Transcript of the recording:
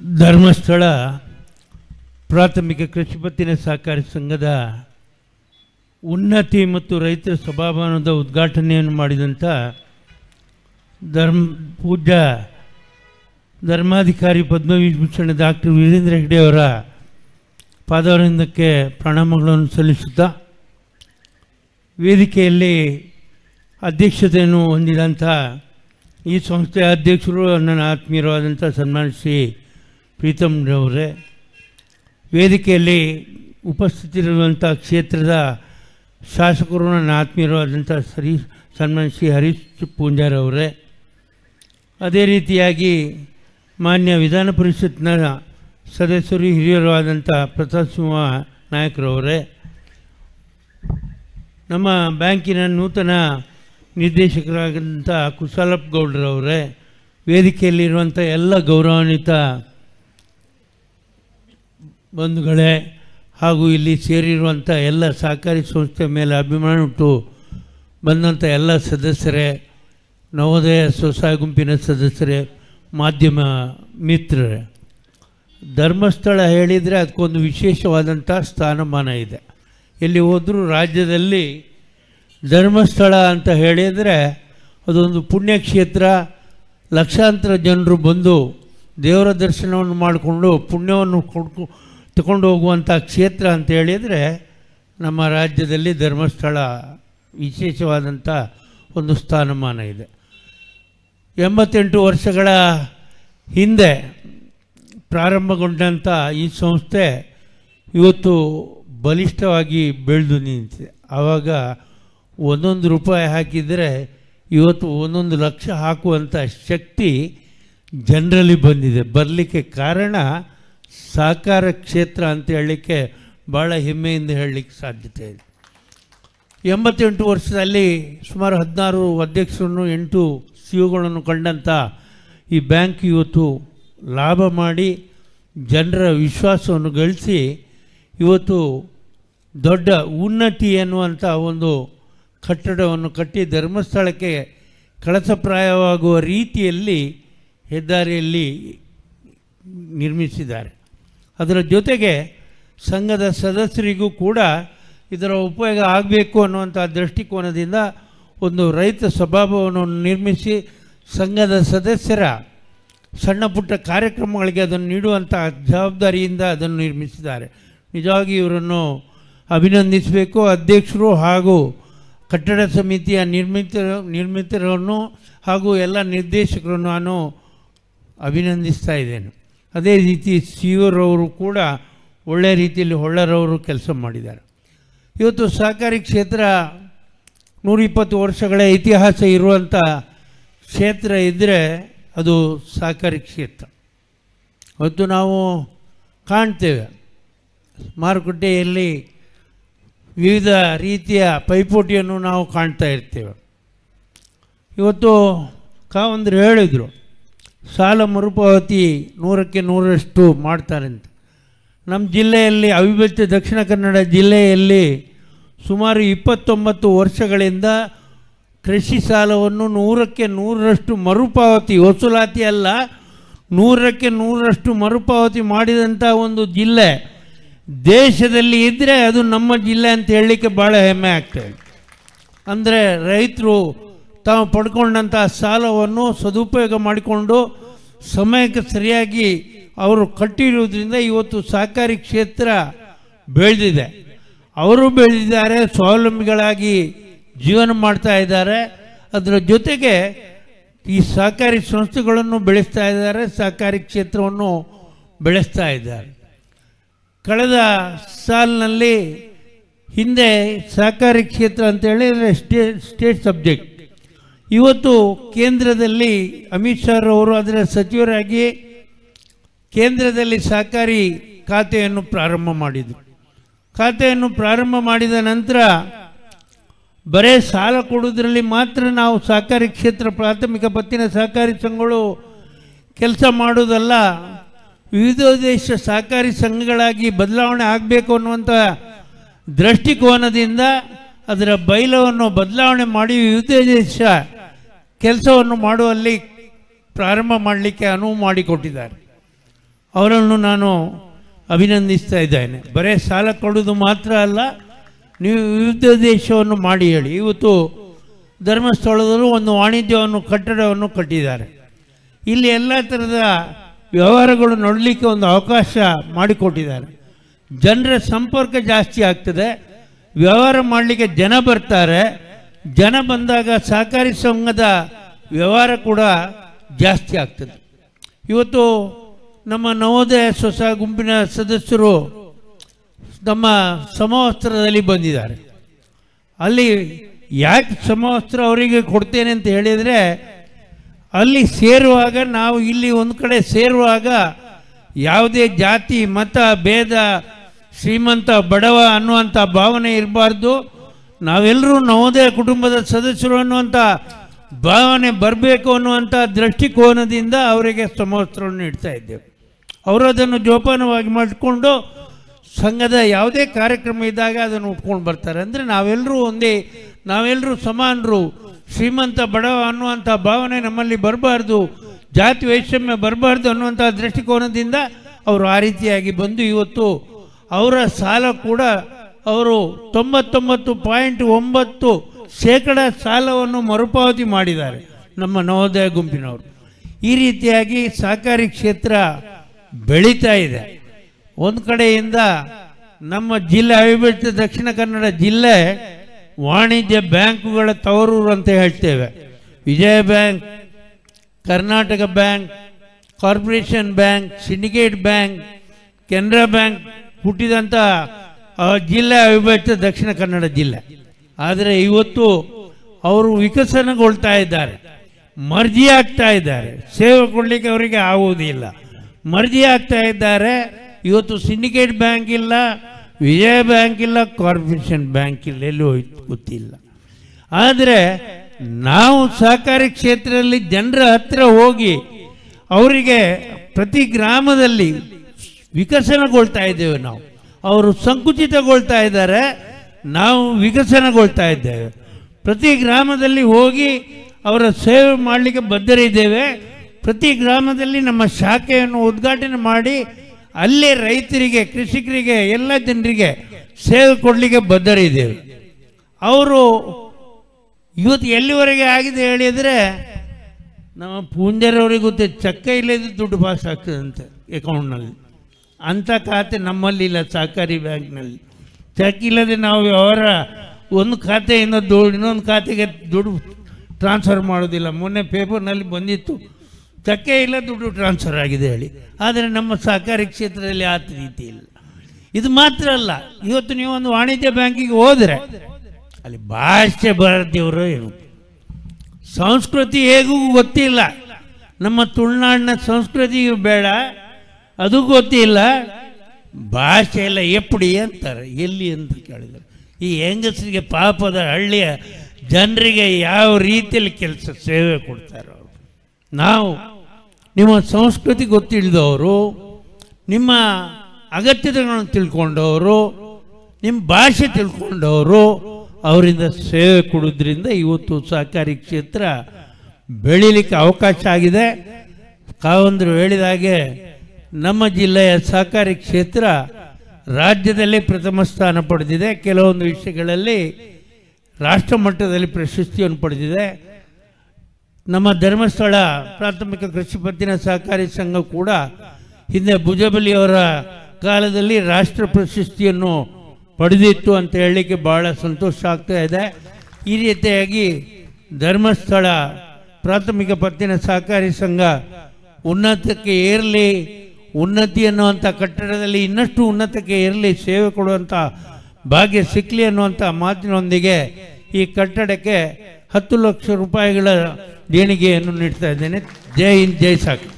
ಧರ್ಮಸ್ಥಳ ಪ್ರಾಥಮಿಕ ಕೃಷಿ ಪತ್ತಿನ ಸಹಕಾರಿ ಸಂಘದ ಉನ್ನತಿ ಮತ್ತು ರೈತರ ಸಭಾಭವನದ ಉದ್ಘಾಟನೆಯನ್ನು ಮಾಡಿದಂಥ ಧರ್ಮ ಪೂಜ್ಯ ಧರ್ಮಾಧಿಕಾರಿ ಪದ್ಮವಿಭೂಷಣ ಡಾಕ್ಟರ್ ವೀರೇಂದ್ರ ಹೆಗ್ಡೆ ಅವರ ಪಾದವರಿಂದಕ್ಕೆ ಪ್ರಣಾಮಗಳನ್ನು ಸಲ್ಲಿಸುತ್ತಾ ವೇದಿಕೆಯಲ್ಲಿ ಅಧ್ಯಕ್ಷತೆಯನ್ನು ಹೊಂದಿದಂಥ ಈ ಸಂಸ್ಥೆಯ ಅಧ್ಯಕ್ಷರು ನನ್ನ ಆತ್ಮೀಯರಾದಂಥ ಸನ್ಮಾನ ಶ್ರೀ ಪ್ರೀತಮ್ ವೇದಿಕೆಯಲ್ಲಿ ಉಪಸ್ಥಿತಿರುವಂಥ ಕ್ಷೇತ್ರದ ಶಾಸಕರು ನನ್ನ ಆತ್ಮೀಯರಾದಂಥ ಸರಿ ಸನ್ಮಾನ ಶ್ರೀ ಹರೀಶ್ ಪೂಂಜಾರವರೇ ಅದೇ ರೀತಿಯಾಗಿ ಮಾನ್ಯ ವಿಧಾನ ಪರಿಷತ್ನ ಸದಸ್ಯರು ಹಿರಿಯರು ಆದಂಥ ಪ್ರತಾಪ್ ಸಿಂಹ ನಾಯಕರವರೇ ನಮ್ಮ ಬ್ಯಾಂಕಿನ ನೂತನ ನಿರ್ದೇಶಕರಾದಂಥ ಕುಶಾಲಪ್ಪ ಗೌಡ್ರವರೇ, ವೇದಿಕೆಯಲ್ಲಿರುವಂಥ ಎಲ್ಲ ಗೌರವಾನ್ವಿತ ಬಂಧುಗಳೇ, ಹಾಗೂ ಇಲ್ಲಿ ಸೇರಿರುವಂಥ ಎಲ್ಲ ಸಹಕಾರಿ ಸಂಸ್ಥೆ ಮೇಲೆ ಅಭಿಮಾನ ಉಂಟು. ಬಂದಂಥ ಎಲ್ಲ ಸದಸ್ಯರೇ, ನವೋದಯ ಸ್ವಸಹಾಯ ಗುಂಪಿನ ಸದಸ್ಯರೇ, ಮಾಧ್ಯಮ ಮಿತ್ರರೇ, ಧರ್ಮಸ್ಥಳ ಹೇಳಿದರೆ ಅದಕ್ಕೊಂದು ವಿಶೇಷವಾದಂಥ ಸ್ಥಾನಮಾನ ಇದೆ. ಎಲ್ಲಿ ಹೋದರೂ ರಾಜ್ಯದಲ್ಲಿ ಧರ್ಮಸ್ಥಳ ಅಂತ ಹೇಳಿದರೆ ಅದೊಂದು ಪುಣ್ಯಕ್ಷೇತ್ರ. ಲಕ್ಷಾಂತರ ಜನರು ಬಂದು ದೇವರ ದರ್ಶನವನ್ನು ಮಾಡಿಕೊಂಡು ಪುಣ್ಯವನ್ನು ಕೊಡ್ಕೊ ತಗೊಂಡು ಹೋಗುವಂಥ ಕ್ಷೇತ್ರ ಅಂತ ಹೇಳಿದರೆ ನಮ್ಮ ರಾಜ್ಯದಲ್ಲಿ ಧರ್ಮಸ್ಥಳ ವಿಶೇಷವಾದಂಥ ಒಂದು ಸ್ಥಾನಮಾನ ಇದೆ. ಎಂಬತ್ತೆಂಟು ವರ್ಷಗಳ ಹಿಂದೆ ಪ್ರಾರಂಭಗೊಂಡಂಥ ಈ ಸಂಸ್ಥೆ ಇವತ್ತು ಬಲಿಷ್ಠವಾಗಿ ಬೆಳೆದು ನಿಂತಿದೆ. ಆವಾಗ ಒಂದೊಂದು ರೂಪಾಯಿ ಹಾಕಿದರೆ ಇವತ್ತು ಒಂದೊಂದು ಲಕ್ಷ ಹಾಕುವಂಥ ಶಕ್ತಿ ಜನರಲ್ಲಿ ಬಂದಿದೆ. ಬರಲಿಕ್ಕೆ ಕಾರಣ ಸಹಕಾರ ಕ್ಷೇತ್ರ ಅಂತ ಹೇಳಲಿಕ್ಕೆ ಭಾಳ ಹೆಮ್ಮೆಯಿಂದ ಹೇಳಲಿಕ್ಕೆ ಸಾಧ್ಯತೆ ಇದೆ. ಎಂಬತ್ತೆಂಟು ವರ್ಷದಲ್ಲಿ ಸುಮಾರು ಹದಿನಾರು ಅಧ್ಯಕ್ಷರನ್ನು, ಎಂಟು ಸಿ ಒಗಳನ್ನು ಕಂಡಂಥ ಈ ಬ್ಯಾಂಕ್ ಇವತ್ತು ಲಾಭ ಮಾಡಿ ಜನರ ವಿಶ್ವಾಸವನ್ನು ಗಳಿಸಿ ಇವತ್ತು ದೊಡ್ಡ ಉನ್ನತಿ ಎನ್ನುವಂಥ ಒಂದು ಕಟ್ಟಡವನ್ನು ಕಟ್ಟಿ ಧರ್ಮಸ್ಥಳಕ್ಕೆ ಕಳಸಪ್ರಾಯವಾಗುವ ರೀತಿಯಲ್ಲಿ ಹೆದ್ದಾರಿಯಲ್ಲಿ ನಿರ್ಮಿಸಿದ್ದಾರೆ. ಅದರ ಜೊತೆಗೆ ಸಂಘದ ಸದಸ್ಯರಿಗೂ ಕೂಡ ಇದರ ಉಪಯೋಗ ಆಗಬೇಕು ಅನ್ನುವಂಥ ದೃಷ್ಟಿಕೋನದಿಂದ ಒಂದು ರೈತ ಸ್ವಭಾವವನ್ನು ನಿರ್ಮಿಸಿ ಸಂಘದ ಸದಸ್ಯರ ಸಣ್ಣ ಪುಟ್ಟ ಕಾರ್ಯಕ್ರಮಗಳಿಗೆ ಅದನ್ನು ನೀಡುವಂಥ ಜವಾಬ್ದಾರಿಯಿಂದ ಅದನ್ನು ನಿರ್ಮಿಸಿದ್ದಾರೆ. ನಿಜವಾಗಿ ಇವರನ್ನು ಅಭಿನಂದಿಸಬೇಕು. ಅಧ್ಯಕ್ಷರು ಹಾಗೂ ಕಟ್ಟಡ ಸಮಿತಿಯ ನಿರ್ಮಿತ ನಿರ್ಮಿತರನ್ನು ಹಾಗೂ ಎಲ್ಲ ನಿರ್ದೇಶಕರನ್ನು ನಾನು ಅಭಿನಂದಿಸ್ತಾ ಇದ್ದೇನೆ. ಅದೇ ರೀತಿ ಸಿಯೂರವರು ಕೂಡ ಒಳ್ಳೆಯ ರೀತಿಯಲ್ಲಿ ಹೊಳ್ಳರವರು ಕೆಲಸ ಮಾಡಿದ್ದಾರೆ. ಇವತ್ತು ಸಹಕಾರಿ ಕ್ಷೇತ್ರ ನೂರಿಪ್ಪತ್ತು ವರ್ಷಗಳ ಇತಿಹಾಸ ಇರುವಂಥ ಕ್ಷೇತ್ರ ಇದ್ದರೆ ಅದು ಸಹಕಾರಿ ಕ್ಷೇತ್ರ. ಇವತ್ತು ನಾವು ಕಾಣ್ತೇವೆ. ಮಾರುಕಟ್ಟೆಯಲ್ಲಿ ವಿವಿಧ ರೀತಿಯ ಪೈಪೋಟಿಯನ್ನು ನಾವು ಕಾಣ್ತಾ ಇರ್ತೇವೆ. ಇವತ್ತು ಕಾವಂದ್ರು ಹೇಳಿದರು ಸಾಲ ಮರುಪಾವತಿ ನೂರಕ್ಕೆ ನೂರರಷ್ಟು ಮಾಡ್ತಾರೆ ಅಂತ ನಮ್ಮ ಜಿಲ್ಲೆಯಲ್ಲಿ ಅವಿಭಕ್ತ ದಕ್ಷಿಣ ಕನ್ನಡ ಜಿಲ್ಲೆಯಲ್ಲಿ ಸುಮಾರು ಇಪ್ಪತ್ತೊಂಬತ್ತು ವರ್ಷಗಳಿಂದ ಕೃಷಿ ಸಾಲವನ್ನು ನೂರಕ್ಕೆ ನೂರರಷ್ಟು ಮರುಪಾವತಿ, ವಸೂಲಾತಿ ಅಲ್ಲ, ನೂರಕ್ಕೆ ನೂರರಷ್ಟು ಮರುಪಾವತಿ ಮಾಡಿದಂಥ ಒಂದು ಜಿಲ್ಲೆ. ದೇಶದಲ್ಲಿ ಇದ್ದರೆ ಅದು ನಮ್ಮ ಜಿಲ್ಲೆ ಅಂತ ಹೇಳಲಿಕ್ಕೆ ಭಾಳ ಹೆಮ್ಮೆ ಆಗ್ತದೆ. ಅಂದರೆ ರೈತರು ತಾವು ಪಡ್ಕೊಂಡಂಥ ಸಾಲವನ್ನು ಸದುಪಯೋಗ ಮಾಡಿಕೊಂಡು ಸಮಯಕ್ಕೆ ಸರಿಯಾಗಿ ಅವರು ಕಟ್ಟಿರುವುದರಿಂದ ಇವತ್ತು ಸಹಕಾರಿ ಕ್ಷೇತ್ರ ಬೆಳೆದಿದೆ. ಅವರು ಬೆಳೆದಿದ್ದಾರೆ, ಸ್ವಾವಲಂಬಿಗಳಾಗಿ ಜೀವನ ಮಾಡ್ತಾ ಇದ್ದಾರೆ. ಅದರ ಜೊತೆಗೆ ಈ ಸಹಕಾರಿ ಸಂಸ್ಥೆಗಳನ್ನು ಬೆಳೆಸ್ತಾ ಇದ್ದಾರೆ, ಸಹಕಾರಿ ಕ್ಷೇತ್ರವನ್ನು ಬೆಳೆಸ್ತಾ ಇದ್ದಾರೆ. ಕಳೆದ ಸಾಲಿನಲ್ಲಿ ಹಿಂದೆ ಸಹಕಾರಿ ಕ್ಷೇತ್ರ ಅಂತ ಹೇಳಿದರೆ ಸ್ಟೇ, ಸ್ಟೇಟ್ ಸಬ್ಜೆಕ್ಟ್. ಇವತ್ತು ಕೇಂದ್ರದಲ್ಲಿ ಅಮಿತ್ ಶಾ ಅವರು ಅದರ ಸಚಿವರಾಗಿ ಕೇಂದ್ರದಲ್ಲಿ ಸಹಕಾರಿ ಖಾತೆಯನ್ನು ಪ್ರಾರಂಭ ಮಾಡಿದರು. ಖಾತೆಯನ್ನು ಪ್ರಾರಂಭ ಮಾಡಿದ ನಂತರ ಬರೇ ಸಾಲ ಕೊಡುವುದರಲ್ಲಿ ಮಾತ್ರ ನಾವು ಸಹಕಾರಿ ಕ್ಷೇತ್ರ, ಪ್ರಾಥಮಿಕ ಪತ್ತಿನ ಸಹಕಾರಿ ಸಂಘಗಳು ಕೆಲಸ ಮಾಡೋದಲ್ಲ ವಿವಿಧ ದೇಶ ಸಹಕಾರಿ ಸಂಘಗಳಾಗಿ ಬದಲಾವಣೆ ಆಗಬೇಕು ಅನ್ನುವಂಥ ದೃಷ್ಟಿಕೋನದಿಂದ ಅದರ ಬೈಲವನ್ನು ಬದಲಾವಣೆ ಮಾಡಿ ವಿವಿಧ ದೇಶ ಕೆಲಸವನ್ನು ಮಾಡುವಲ್ಲಿ ಪ್ರಾರಂಭ ಮಾಡಲಿಕ್ಕೆ ಅನುವು ಮಾಡಿಕೊಟ್ಟಿದ್ದಾರೆ. ಅವರನ್ನು ನಾನು ಅಭಿನಂದಿಸ್ತಾ ಇದ್ದೇನೆ. ಬರೇ ಸಾಲ ಕೊಡೋದು ಮಾತ್ರ ಅಲ್ಲ, ನೀವು ವಿವಿಧ ದೇಶವನ್ನು ಮಾಡಿ ಹೇಳಿ. ಇವತ್ತು ಧರ್ಮಸ್ಥಳದಲ್ಲೂ ಒಂದು ವಾಣಿಜ್ಯವನ್ನು, ಕಟ್ಟಡವನ್ನು ಕಟ್ಟಿದ್ದಾರೆ. ಇಲ್ಲಿ ಎಲ್ಲ ಥರದ ವ್ಯವಹಾರಗಳು ನೋಡಲಿಕ್ಕೆ ಒಂದು ಅವಕಾಶ ಮಾಡಿಕೊಟ್ಟಿದ್ದಾರೆ. ಜನರ ಸಂಪರ್ಕ ಜಾಸ್ತಿ ಆಗ್ತದೆ. ವ್ಯವಹಾರ ಮಾಡಲಿಕ್ಕೆ ಜನ ಬರ್ತಾರೆ. ಜನ ಬಂದಾಗ ಸಹಕಾರಿ ಸಂಘದ ವ್ಯವಹಾರ ಕೂಡ ಜಾಸ್ತಿ ಆಗ್ತದೆ. ಇವತ್ತು ನಮ್ಮ ನವೋದಯ ಸ್ವಸ ಗುಂಪಿನ ಸದಸ್ಯರು ನಮ್ಮ ಸಮವಸ್ತ್ರದಲ್ಲಿ ಬಂದಿದ್ದಾರೆ. ಅಲ್ಲಿ ಯಾಕೆ ಸಮವಸ್ತ್ರ ಅವರಿಗೆ ಕೊಡ್ತೇನೆ ಅಂತ ಹೇಳಿದರೆ, ಅಲ್ಲಿ ಸೇರುವಾಗ ನಾವು ಇಲ್ಲಿ ಒಂದು ಕಡೆ ಸೇರುವಾಗ ಯಾವುದೇ ಜಾತಿ, ಮತ, ಭೇದ, ಶ್ರೀಮಂತ, ಬಡವ ಅನ್ನುವಂಥ ಭಾವನೆ ಇರಬಾರ್ದು. ನಾವೆಲ್ಲರೂ ನವೋದಯ ಕುಟುಂಬದ ಸದಸ್ಯರು ಅನ್ನುವಂಥ ಭಾವನೆ ಬರಬೇಕು ಅನ್ನುವಂಥ ದೃಷ್ಟಿಕೋನದಿಂದ ಅವರಿಗೆ ಸಮವಸ್ತ್ರವನ್ನು ಇಡ್ತಾ ಇದ್ದೇವೆ. ಅವರು ಅದನ್ನು ಜೋಪಾನವಾಗಿ ಮಾಡಿಕೊಂಡು ಸಂಘದ ಯಾವುದೇ ಕಾರ್ಯಕ್ರಮ ಇದ್ದಾಗ ಅದನ್ನು ಉಟ್ಕೊಂಡು ಬರ್ತಾರೆ. ಅಂದರೆ ನಾವೆಲ್ಲರೂ ಒಂದೇ, ನಾವೆಲ್ಲರೂ ಸಮಾನರು. ಶ್ರೀಮಂತ ಬಡವ ಅನ್ನುವಂಥ ಭಾವನೆ ನಮ್ಮಲ್ಲಿ ಬರಬಾರ್ದು. ಜಾತಿ ವೈಷಮ್ಯ ಬರಬಾರ್ದು ಅನ್ನುವಂಥ ದೃಷ್ಟಿಕೋನದಿಂದ ಅವರು ಆ ರೀತಿಯಾಗಿ ಬಂದು ಇವತ್ತು ಅವರ ಸಾಲ ಕೂಡ ಅವರು ತೊಂಬತ್ತೊಂಬತ್ತು ಪಾಯಿಂಟ್ ಒಂಬತ್ತು ಶೇಕಡ ಸಾಲವನ್ನು ಮರುಪಾವತಿ ಮಾಡಿದ್ದಾರೆ ನಮ್ಮ ನವೋದಯ ಗುಂಪಿನವರು. ಈ ರೀತಿಯಾಗಿ ಸಹಕಾರಿ ಕ್ಷೇತ್ರ ಬೆಳೀತಾ ಇದೆ. ಒಂದು ಕಡೆಯಿಂದ ನಮ್ಮ ಜಿಲ್ಲೆ ಅವಿಭಜಿತ ದಕ್ಷಿಣ ಕನ್ನಡ ಜಿಲ್ಲೆ ವಾಣಿಜ್ಯ ಬ್ಯಾಂಕುಗಳ ತವರೂರು ಅಂತ ಹೇಳ್ತೇವೆ. Vijaya bank, Karnataka bank, corporation bank, syndicate bank, Canara bank ಹುಟ್ಟಿದಂಥ ಜಿಲ್ಲೆ ಅವಿಭಜಿತ ದಕ್ಷಿಣ ಕನ್ನಡ ಜಿಲ್ಲೆ. ಆದರೆ ಇವತ್ತು ಅವರು ವಿಕಸನಗೊಳ್ತಾ ಇದ್ದಾರೆ. ಮರ್ಜಿ ಆಗ್ತಾ ಇದ್ದಾರೆ. ಸೇವೆ ಕೊಡಲಿಕ್ಕೆ ಅವರಿಗೆ ಆಗುವುದಿಲ್ಲ ಮರ್ಜಿ ಆಗ್ತಾ ಇದ್ದಾರೆ. ಇವತ್ತು ಸಿಂಡಿಕೇಟ್ ಬ್ಯಾಂಕ್ ಇಲ್ಲ, ವಿಜಯ ಬ್ಯಾಂಕ್ ಇಲ್ಲ, ಕಾರ್ಪೊರೇಷನ್ ಬ್ಯಾಂಕ್ ಇಲ್ಲ, ಎಲ್ಲೂ ಹೋಯ್ತು, ಗೊತ್ತಿಲ್ಲ. ಆದರೆ ನಾವು ಸಹಕಾರಿ ಕ್ಷೇತ್ರದಲ್ಲಿ ಜನರ ಹತ್ತಿರ ಹೋಗಿ ಅವರಿಗೆ ಪ್ರತಿ ಗ್ರಾಮದಲ್ಲಿ ವಿಕಸನಗೊಳ್ತಾ ಇದ್ದೇವೆ ನಾವು. ಅವರು ಸಂಕುಚಿತಗೊಳ್ತಾ ಇದ್ದಾರೆ. ನಾವು ವಿಕಸನಗೊಳ್ತಾ ಇದ್ದೇವೆ. ಪ್ರತಿ ಗ್ರಾಮದಲ್ಲಿ ಹೋಗಿ ಅವರ ಸೇವೆ ಮಾಡಲಿಕ್ಕೆ ಬದ್ಧರಿದ್ದೇವೆ ಪ್ರತಿ ಗ್ರಾಮದಲ್ಲಿ ನಮ್ಮ ಶಾಖೆಯನ್ನು ಉದ್ಘಾಟನೆ ಮಾಡಿ ಅಲ್ಲೇ ರೈತರಿಗೆ, ಕೃಷಿಕರಿಗೆ, ಎಲ್ಲ ಜನರಿಗೆ ಸೇವೆ ಕೊಡಲಿಕ್ಕೆ ಬದ್ಧರಿದ್ದೇವೆ ಅವರು ಇವತ್ತು ಎಲ್ಲಿವರೆಗೆ ಆಗಿದೆ ಹೇಳಿದರೆ ನಮ್ಮ ಪೂಂಜರವ್ರಿಗೆ ಗೊತ್ತೇ, ಚಕ್ಕ ಇಲ್ಲದೆ ದುಡ್ಡು ಪಾಸ್ ಆಗ್ತದಂತೆ ಅಕೌಂಟ್ನಲ್ಲಿ ಅಂಥ ಖಾತೆ ನಮ್ಮಲ್ಲಿ ಇಲ್ಲ ಸಹಕಾರಿ ಬ್ಯಾಂಕ್ನಲ್ಲಿ. ಚೆಕ್ ಇಲ್ಲದೆ ನಾವು ವ್ಯವಹಾರ ಒಂದು ಖಾತೆಯಿಂದ ದುಡ್ಡು, ಇನ್ನೊಂದು ಖಾತೆಗೆ ದುಡ್ಡು ಟ್ರಾನ್ಸ್ಫರ್ ಮಾಡೋದಿಲ್ಲ. ಮೊನ್ನೆ ಪೇಪರ್ನಲ್ಲಿ ಬಂದಿತ್ತು. ಚಕ್ಕೆ ಇಲ್ಲ, ದುಡ್ಡು ಟ್ರಾನ್ಸ್ಫರ್ ಆಗಿದೆ ಹೇಳಿ. ಆದರೆ ನಮ್ಮ ಸಹಕಾರಿ ಕ್ಷೇತ್ರದಲ್ಲಿ ಆ ರೀತಿ ಇಲ್ಲ. ಇದು ಮಾತ್ರ ಅಲ್ಲ, ಇವತ್ತು ನೀವು ಒಂದು ವಾಣಿಜ್ಯ ಬ್ಯಾಂಕಿಗೆ ಹೋದರೆ ಅಲ್ಲಿ ಭಾಷೆ ಬರದೇವರು ಏನು? ಸಂಸ್ಕೃತಿ ಹೇಗೂ ಗೊತ್ತಿಲ್ಲ. ನಮ್ಮ ತುಳುನಾಡಿನ ಸಂಸ್ಕೃತಿಯು ಬೇಡ ಅದು ಗೊತ್ತಿಲ್ಲ. ಭಾಷೆ ಎಲ್ಲ ಎಪ್ಪಡಿ ಅಂತಾರೆ. ಎಲ್ಲಿ ಅಂತ ಕೇಳಿದ್ರು. ಈ ಹೆಂಗಸರಿಗೆ ಪಾಪದ ಹಳ್ಳಿಯ ಜನರಿಗೆ ಯಾವ ರೀತಿಯಲ್ಲಿ ಕೆಲಸ ಸೇವೆ ಕೊಡ್ತಾರೋ. ನಾವು ನಿಮ್ಮ ಸಂಸ್ಕೃತಿ ಗೊತ್ತಿಳಿದವರು ನಿಮ್ಮ ಅಗತ್ಯತೆಗಳನ್ನು ತಿಳ್ಕೊಂಡವರು, ನಿಮ್ಮ ಭಾಷೆ ತಿಳ್ಕೊಂಡವರು ಅವರಿಂದ ಸೇವೆ ಕೊಡೋದ್ರಿಂದ ಇವತ್ತು ಸಹಕಾರಿ ಕ್ಷೇತ್ರ ಬೆಳೀಲಿಕ್ಕೆ ಅವಕಾಶ ಆಗಿದೆ. ಕಾವಂದರು ಹೇಳಿದ ಹಾಗೆ ನಮ್ಮ ಜಿಲ್ಲೆಯ ಸಹಕಾರಿ ಕ್ಷೇತ್ರ ರಾಜ್ಯದಲ್ಲಿ ಪ್ರಥಮ ಸ್ಥಾನ ಪಡೆದಿದೆ. ಕೆಲವೊಂದು ವಿಷಯಗಳಲ್ಲಿ ರಾಷ್ಟ್ರ ಮಟ್ಟದಲ್ಲಿ ಪ್ರಶಸ್ತಿಯನ್ನು ಪಡೆದಿದೆ. ನಮ್ಮ ಧರ್ಮಸ್ಥಳ ಪ್ರಾಥಮಿಕ ಕೃಷಿ ಪತ್ತಿನ ಸಹಕಾರಿ ಸಂಘ ಕೂಡ ಹಿಂದೆ ಭುಜಬಲಿಯವರ ಕಾಲದಲ್ಲಿ ರಾಷ್ಟ್ರ ಪ್ರಶಸ್ತಿಯನ್ನು ಪಡೆದಿತ್ತು ಅಂತ ಹೇಳಲಿಕ್ಕೆ ಬಹಳ ಸಂತೋಷ ಆಗ್ತಾ ಇದೆ. ಈ ರೀತಿಯಾಗಿ ಧರ್ಮಸ್ಥಳ ಪ್ರಾಥಮಿಕ ಪತ್ತಿನ ಸಹಕಾರಿ ಸಂಘ ಉನ್ನತಕ್ಕೆ ಏರಲಿ ಉನ್ನತಿ ಅನ್ನುವಂಥ ಕಟ್ಟಡದಲ್ಲಿ ಇನ್ನಷ್ಟು ಉನ್ನತಕ್ಕೆ ಇರಲಿ, ಸೇವೆ ಕೊಡುವಂಥ ಭಾಗ್ಯ ಸಿಕ್ಕಲಿ ಅನ್ನುವಂಥ ಮಾತಿನೊಂದಿಗೆ ಈ ಕಟ್ಟಡಕ್ಕೆ ಹತ್ತು ಲಕ್ಷ ರೂಪಾಯಿಗಳ ದೇಣಿಗೆಯನ್ನು ನೀಡ್ತಾ ಇದ್ದೇನೆ. ಜೈ ಹಿಂದ್, ಜೈ ಸಾಕು.